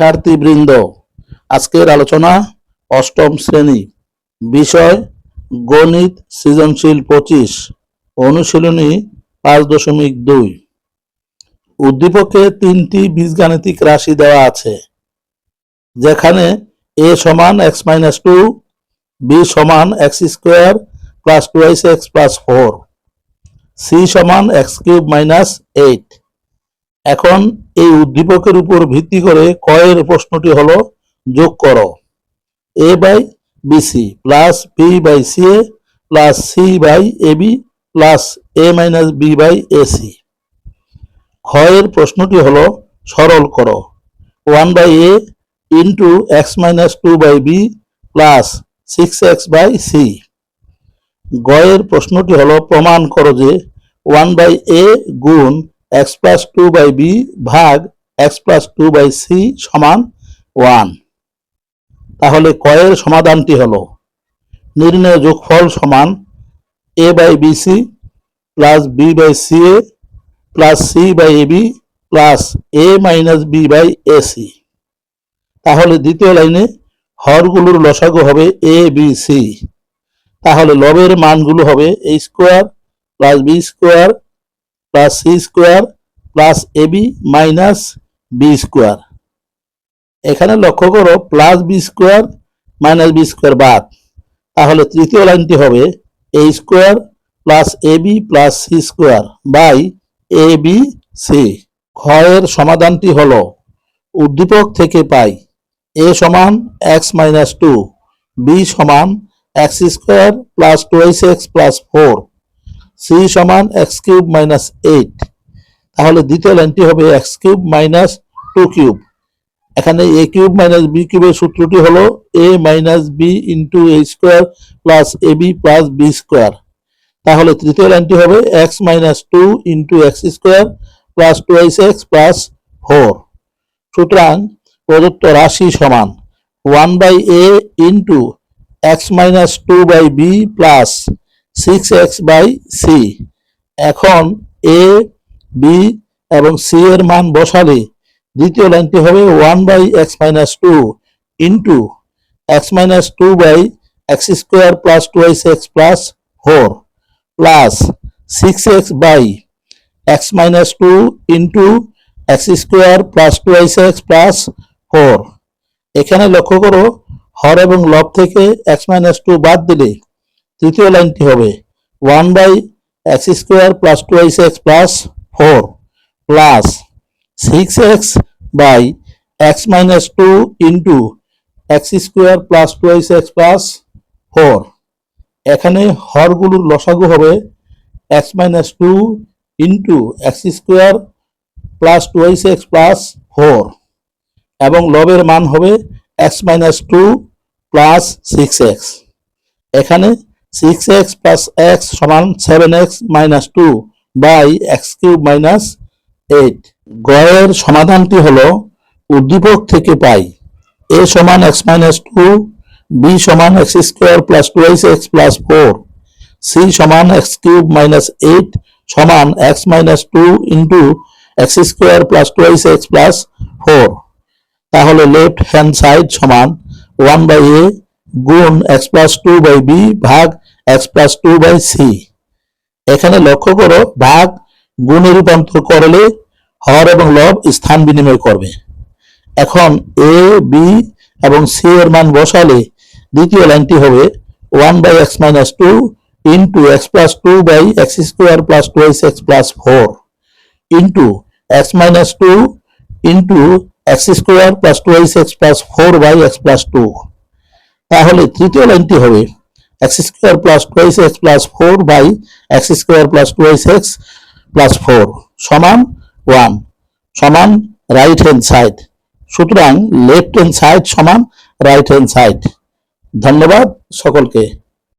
শিক্ষার্থীবৃন্দ, আজকের আলোচনা অষ্টম শ্রেণি, বিষয় গণিত সৃজনশীল পঁচিশ, অনুশীলনী পাঁচ দশমিক দুই। উদ্দীপকে তিনটি বীজগাণিতিক রাশি দেওয়া আছে, যেখানে এ সমান এক্স মাইনাস টু, বি সমান X square plus two X plus four, C সমান এক্স কিউব মাইনাস এইট। এখন এই উদ্দীপকের উপর ভিত্তি করে কয়ের প্রশ্নটি হলো, যোগ করো। A by BC plus B by C A plus C by A B plus A minus B by A C ক্ষয়ের প্রশ্নটি হলো, সরল করো। One by A into X minus two by B plus six X by C গয়ের প্রশ্নটি হলো, প্রমাণ করো যে ওয়ান বাই এ গুণ X plus two by B ভাগ X plus two by C সমান ওয়ান। তাহলে কয়ের সমাধানটি হলো, নির্ণয় যোগফল সমান A by B C plus B by C A plus C by A B plus A minus B by A C. তাহলে দ্বিতীয় লাইনে হরগুলোর লসাগু হবে এ বি সি। তাহলে লবের মানগুলো হবে A square plus B square plus C square plus A B minus B square. এখানে লক্ষ্য করো, plus B square minus B square বাদ। তাহলে তৃতীয় লাইনটি হবে A square plus A B plus C square by A B C. ক্ষয়ের সমাধানটি হলো উদ্দীপক থেকে পাই এ সমান এক্স মাইনাস টু, বি সমান X square plus two X plus four. C সমান এক্স কিউব মাইনাস এইট। তাহলে দ্বিতীয় লাইনটি হবে X cube minus two cube. এখানে এ কিউব মাইনাস বি কিউবের সূত্রটি হলো A minus B into A square plus A B plus B square. তাহলে তৃতীয় লাইনটি হবে X minus two into X square plus two X plus four. সুতরাং প্রদত্ত রাশি সমান one by A into X minus two by B plus six X by C এখন A B এবং সি এর মান বসালে দ্বিতীয় লাইনটি হবে one by X minus two into X minus two by X square plus two X X plus four plus six X by X minus two into X square plus two X X plus four এখানে লক্ষ্য করো, হর এবং লব থেকে x minus two বাদ দিলে তৃতীয় লাইনটি হবে one by X square plus two X X plus four plus six X by X minus two into X square plus two X X plus four. এখানে হরগুলোর লসাগু হবে X minus two into X square plus two X X plus four এবং লবের মান হবে X minus two plus six X. এখানে six x plus x সমান seven X minus two by X cube minus eight গয়ের সমাধানটি হলো উদ্দীপক থেকে পাই। এ সমান এক্স মাইনাস টু বি সমান X square plus two X plus four C সমান এক্স কিউব মাইনাস এইট সমান X minus two into X square plus two X X plus four তাহলে লেফট হ্যান্ড সাইড সমান one by এ গুণ X plus two by B ভাগ X plus two by C এখানে লক্ষ্য করো, ভাগ গুণে রূপান্তর করলে হর এবং লব স্থান বিনিময় করবে। এখন এ বি এবং সি এর মান বসালে দ্বিতীয় লাইনটি হবে one by X minus two into X plus two by X square plus two X plus four into X minus two into X square plus two X X plus four by X plus two তাহলে তৃতীয় লাইনটি হবে X X plus four by X square plus two X X plus four সমান 1 সমান right hand side সুতরাং left hand side সমান right hand side ধন্যবাদ সকলকে।